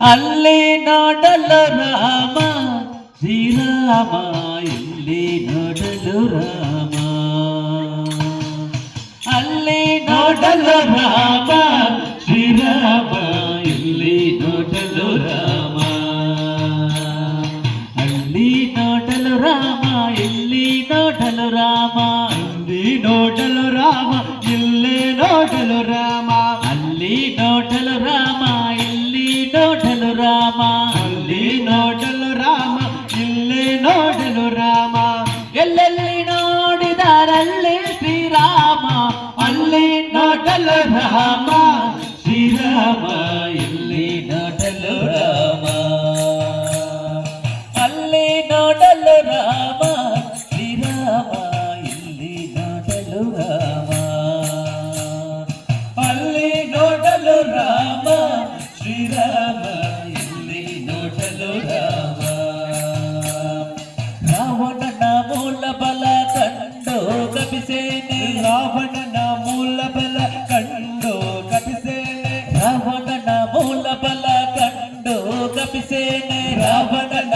అల్లే నాటల రామ శ్రీరామ ఇల్లే నాటలు రామ. అల్లే నాటల రామ శ్రీరామ ఇల్లే నాటలు రామ. అల్లి నాటలు రామ ఇల్లి నోటలు రామ ఇల్లి నోటలు రామ ఇల్లే నోటలు రామ. ನೋಡಲು ರಾಮ, ಇಲ್ಲಿ ನೋಡಲು ರಾಮ, ಅಲ್ಲಿ ನೋಡಲು ರಾಮ ಎಲ್ಲೆ ನೋಡಲು ರಾಮ. ಎಲ್ಲೆಲ್ಲಿ ನೋಡಿದರಲ್ಲಿ ಶ್ರೀರಾಮ, ಅಲ್ಲಿ ನೋಡಲು ರಾಮ. ಕಪಿಸೇನೆ ರಾವಣನ ಮೂಲ ಬಲ ಕಂಡು ಕಪಿಸೇನೆ ರಾವಣನ ಮೂಲ ಬಲ ಕಂಡು ಕಪಿಸೇನೆ ರಾವಣನ